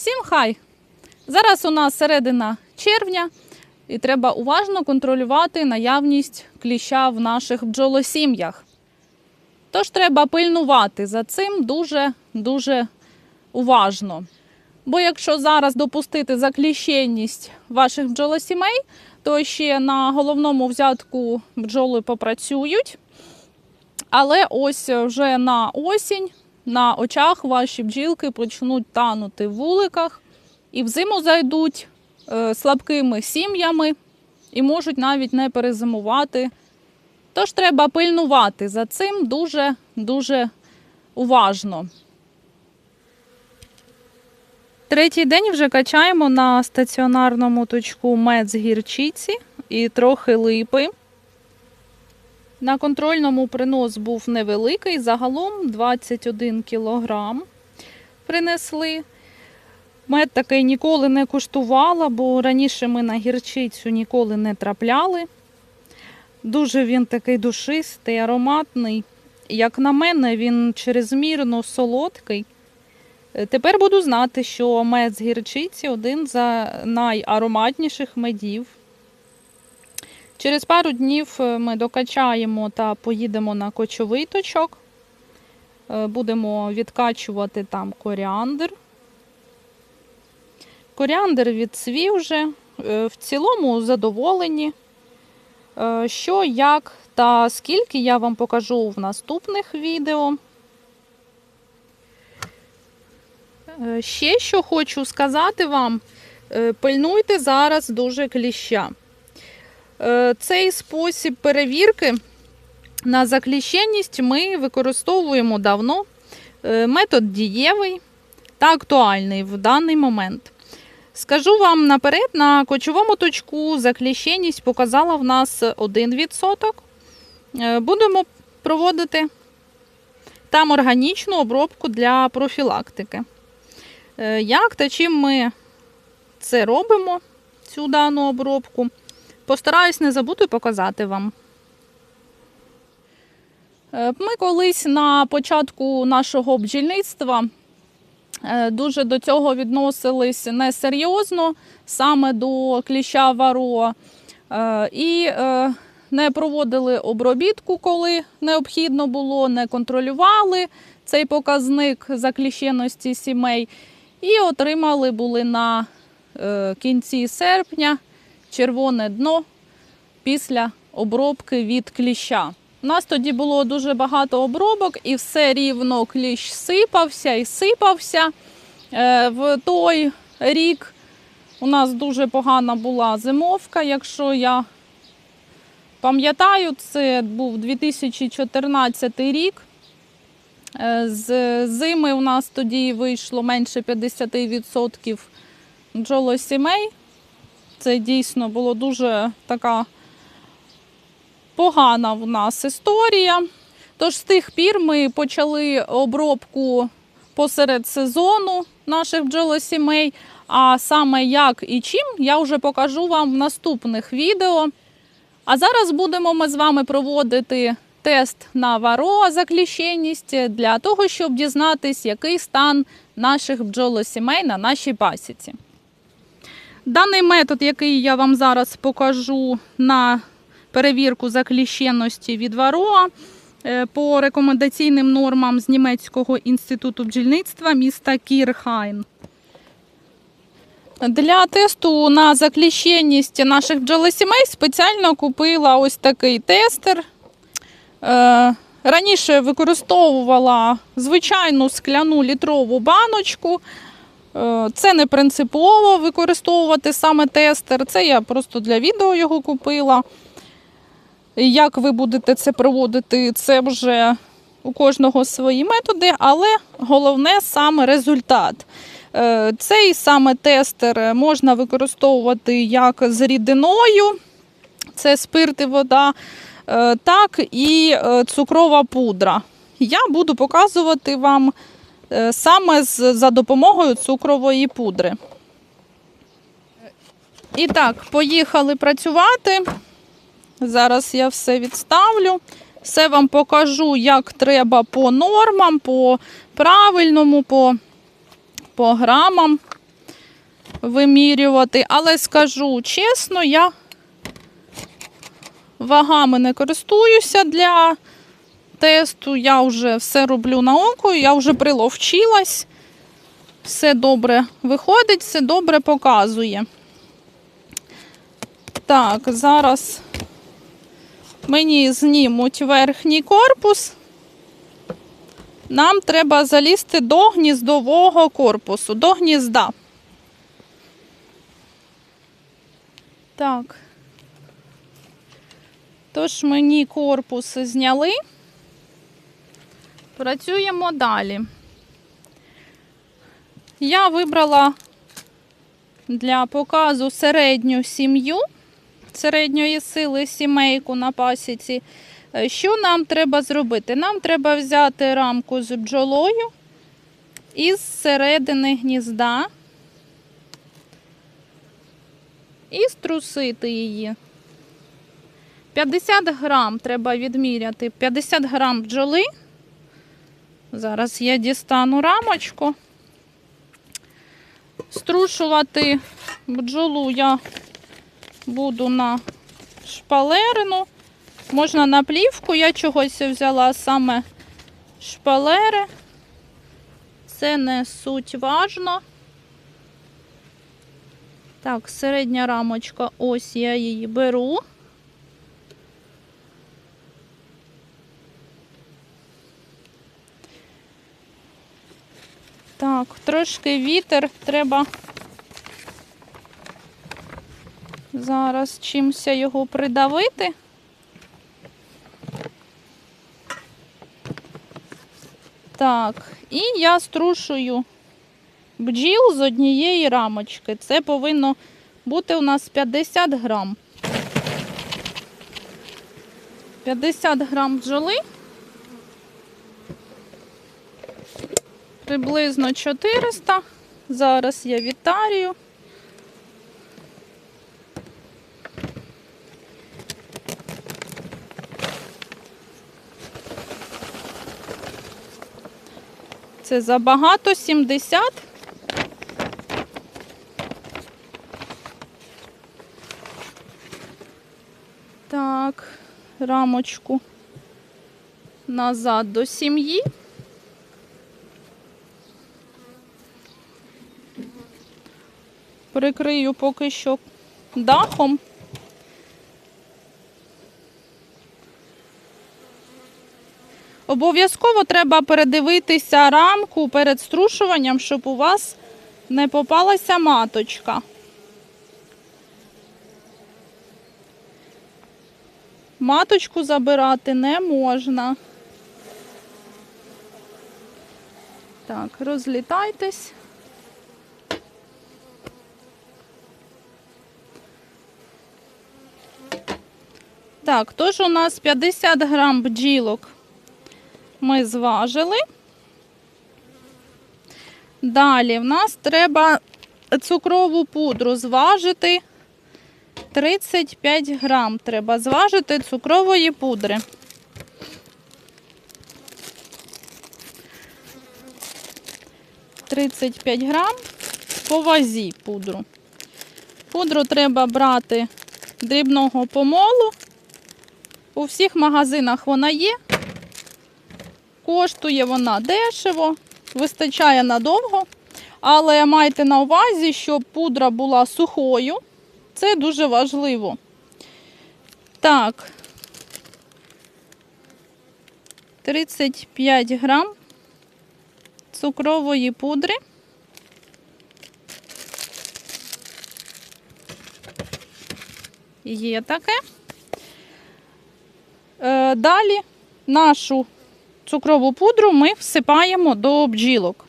Всім хай! Зараз у нас середина червня, і треба уважно контролювати наявність кліща в наших бджолосім'ях. Тож треба пильнувати за цим дуже-дуже уважно. Бо якщо зараз допустити закліщенність ваших бджолосімей, то ще на головному взятку бджоли попрацюють. Але ось вже на осінь на очах ваші бджілки почнуть танути в вуликах і в зиму зайдуть е, слабкими сім'ями і можуть навіть не перезимувати. Тож треба пильнувати за цим дуже-дуже уважно. Третій день вже качаємо на стаціонарному точку мед з гірчиці і трохи липи. На контрольному принос був невеликий, загалом 21 кілограм принесли. Мед такий ніколи не куштувала, бо раніше ми на гірчицю ніколи не трапляли. Дуже він такий душистий, ароматний. Як на мене, він чрезмірно солодкий. Е, Тепер буду знати, що мед з гірчиці один з найароматніших медів. Через пару днів е, ми докачаємо та поїдемо на кочовий точок. Е, Будемо відкачувати там коріандр. Коріандр відцвів вже. В цілому задоволені. Е, Що, як та скільки я вам покажу в наступних відео. Ще що хочу сказати вам, пильнуйте зараз дуже кліща. Е, Цей спосіб перевірки на закліщеність ми використовуємо давно. Е, Метод дієвий та актуальний в даний момент. Скажу вам наперед, на кочовому точку закліщеність показала в нас 1%. Е, Будемо проводити там органічну обробку для профілактики. Як та чим ми це робимо, цю дану обробку? Постараюсь не забути показати вам. Е, Ми колись на початку нашого бджільництва е, дуже до цього відносились несерйозно, саме до кліща варо, е, і не проводили обробітку, коли необхідно було, не контролювали цей показник закліщеності сімей, і отримали були на кінці серпня червоне дно після обробки від кліща. У нас тоді було дуже багато обробок, і все рівно кліщ сипався і сипався. Е, В той рік у нас дуже погана була зимовка, якщо я пам'ятаю, це був 2014 рік. Е, З зими у нас тоді вийшло менше 50% бджолосімей. Це дійсно було дуже така погана в нас історія. Тож з тих пір ми почали обробку посеред сезону наших бджолосімей. А саме як і чим, я вже покажу вам в наступних відео. А зараз будемо ми з вами проводити тест на варо закліщеність для того, щоб дізнатись, який стан наших бджолосімей на нашій пасіці. Даний метод, який я вам зараз покажу на перевірку закліщеності від вароа е, по рекомендаційним нормам з Німецького інституту бджільництва міста Кірхайн. Для тесту на закліщеність наших бджолосімей спеціально купила ось такий тестер. Е, Раніше використовувала звичайну скляну літрову баночку. Е, Це не принципово використовувати саме тестер. Це я просто для відео його купила. Як ви будете це проводити, це вже у кожного свої методи, але головне саме результат. Е, Цей саме тестер можна використовувати як з рідиною, це спирт і вода, е, так і цукрова пудра. Я буду показувати вам саме за допомогою цукрової пудри. І так, поїхали працювати. Зараз я все відставлю. Все вам покажу, як треба по нормам, по правильному, по, по грамам. вимірювати. Але скажу чесно, я вагами не користуюся для тесту. Я вже все роблю на око, я вже приловчилась. Все добре виходить, все добре показує. Так, зараз мені знімуть верхній корпус. Нам треба залізти до гніздового корпусу, до гнізда. Так. Тож мені корпус зняли. Працюємо далі. Я вибрала для показу середню сім'ю, середньої сили сімейку на пасіці. Е, Що нам треба зробити? Нам треба взяти рамку з бджолою із середини гнізда і струсити її. 50 грам треба відміряти. 50 грам бджоли. Зараз я дістану рамочку. Струшувати бджолу я буду на шпалерину. Можна на плівку, я чогось взяла саме шпалери. Це не суть важно. Так, середня рамочка, ось я її беру. Так, трошки вітер треба зараз чимся його придавити. Так, і я струшую бджіл з однієї рамочки. Це повинно бути у нас 50 грам. 50 грам бджоли. Приблизно 400. Зараз я вітарію. Це забагато 70. Так, рамочку назад до сім'ї. Прикрию поки що дахом. Обов'язково треба передивитися рамку перед струшуванням, щоб у вас не попалася маточка. Маточку забирати не можна. Так, розлітайтесь. Так, тож у нас 50 грам бджілок ми зважили. Далі в нас треба цукрову пудру зважити 35 грам. Треба зважити цукрової пудри. Тридцять п'ять грам по вазі пудру. Пудру треба брати дрібного помолу. У всіх магазинах вона є. Коштує вона дешево, вистачає надовго. Але майте на увазі, щоб пудра була сухою. Це дуже важливо. Так. 35 грам цукрової пудри. Є таке. Е, Далі нашу цукрову пудру ми всипаємо до бджілок.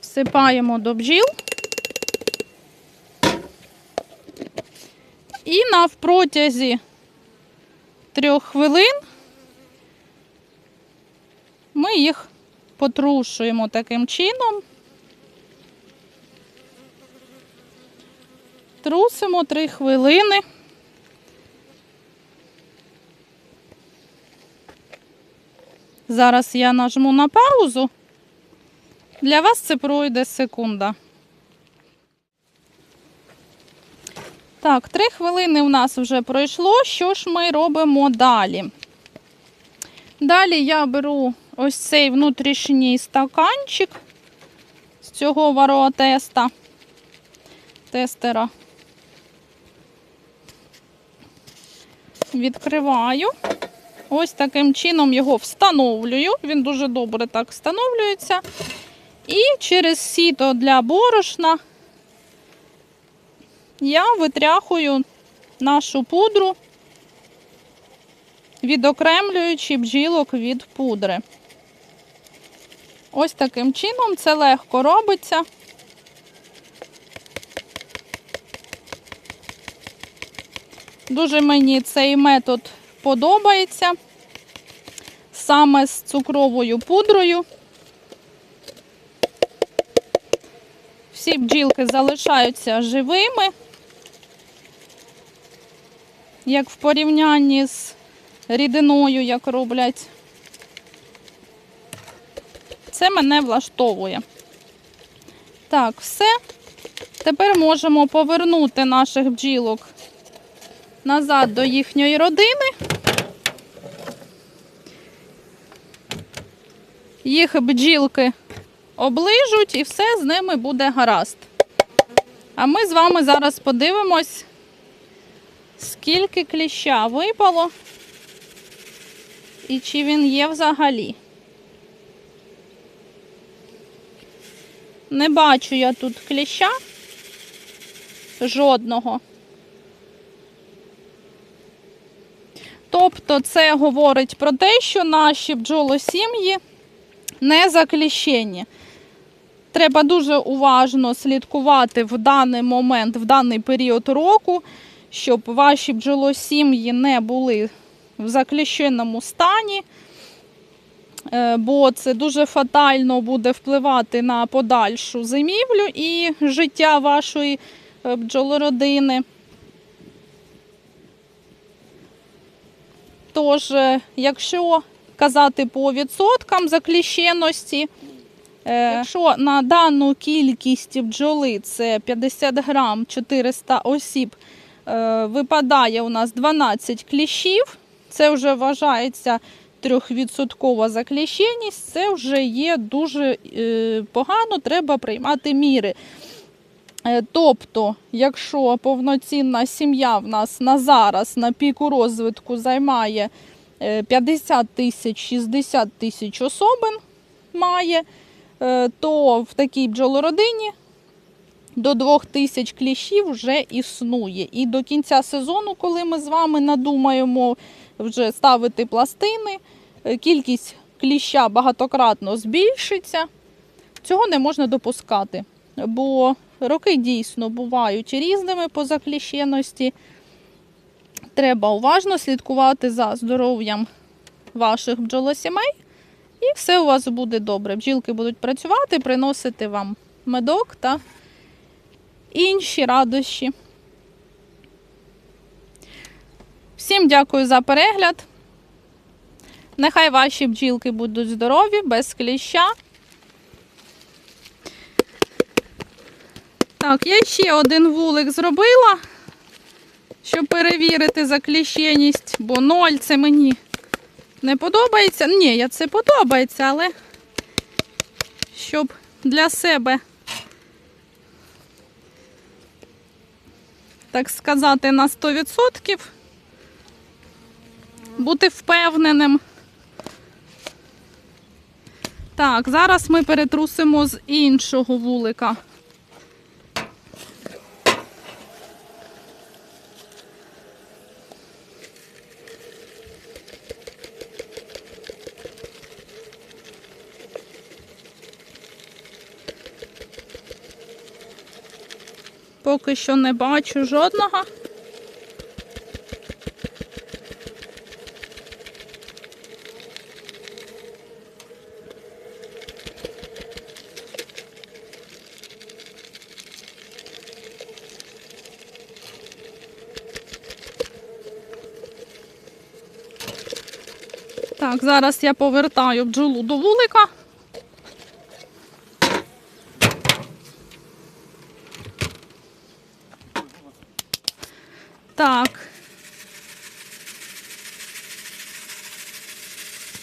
Всипаємо до бджіл. І навпротязі трьох хвилин ми їх потрушуємо таким чином. Трусимо три хвилини. Зараз я нажму на паузу. Для вас це пройде секунда. Так, три хвилини у нас вже пройшло. Що ж ми робимо далі? Далі я беру ось цей внутрішній стаканчик з цього вароатеста, тестера. Відкриваю. Ось таким чином його встановлюю. Він дуже добре так встановлюється. І через сіто для борошна я витряхую нашу пудру, відокремлюючи бджілок від пудри. Ось таким чином це легко робиться. Дуже мені цей метод подобається. Саме з цукровою пудрою. Всі бджілки залишаються живими, як в порівнянні з рідиною, як роблять. Це мене влаштовує. Так, все. Тепер можемо повернути наших бджілок назад до їхньої родини. Їх бджілки оближуть і все з ними буде гаразд. А ми з вами зараз подивимось, скільки кліща випало і чи він є взагалі. Не бачу я тут кліща жодного. Тобто це говорить про те, що наші бджолосім'ї не закліщені. Треба дуже уважно слідкувати в даний момент, в даний період року, щоб ваші бджолосім'ї не були в закліщеному стані, е, бо це дуже фатально буде впливати на подальшу зимівлю і життя вашої е, бджолородини. Тож, е, якщо казати по відсоткам закліщеності, е, якщо на дану кількість бджоли це 50 грам 400 осіб, е, випадає у нас 12 кліщів, це вже вважається трьохвідсоткова закліщеність, це вже є дуже погано, треба приймати міри. Е, Тобто, якщо повноцінна сім'я в нас на зараз на піку розвитку займає е, 50 тисяч 60 тисяч особин має, е, то в такій бджолородині до 2 тисяч кліщів вже існує. І до кінця сезону, коли ми з вами надумаємо вже ставити пластини, е, кількість кліща багатократно збільшиться. Цього не можна допускати, бо роки дійсно бувають різними по закліщеності. Треба уважно слідкувати за здоров'ям ваших бджолосімей, і все у вас буде добре. Бджілки будуть працювати, приносити вам медок та інші радощі. Всім дякую за перегляд. Нехай ваші бджілки будуть здорові, без кліща. Так, я ще один вулик зробила, щоб перевірити закліщеність, бо ноль це мені не подобається. Ні, я це подобається, але щоб для себе, так сказати, на 100% бути впевненим. Так, зараз ми перетрусимо з іншого вулика. Поки що не бачу жодного. Так, зараз я повертаю бджолу до вулика. Так.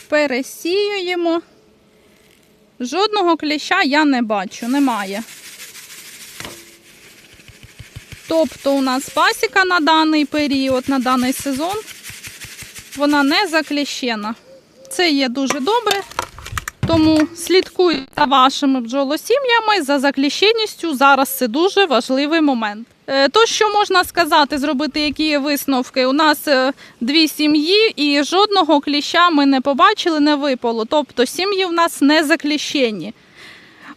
Пересіюємо. Жодного кліща я не бачу, немає. Тобто у нас пасіка на даний період, на даний сезон, вона не закліщена. Це є дуже добре. Тому слідкуйте за вашими бджолосім'ями, за закліщеністю. Зараз це дуже важливий момент. Е, То, що можна сказати, зробити які висновки? У нас е, дві сім'ї і жодного кліща ми не побачили, не випало. Тобто сім'ї в нас не закліщені.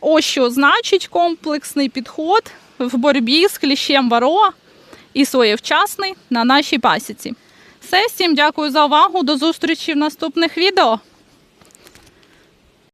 Ось що значить комплексний підход в боротьбі з кліщем вароа і своєвчасний на нашій пасіці. Все, всім дякую за увагу. До зустрічі в наступних відео.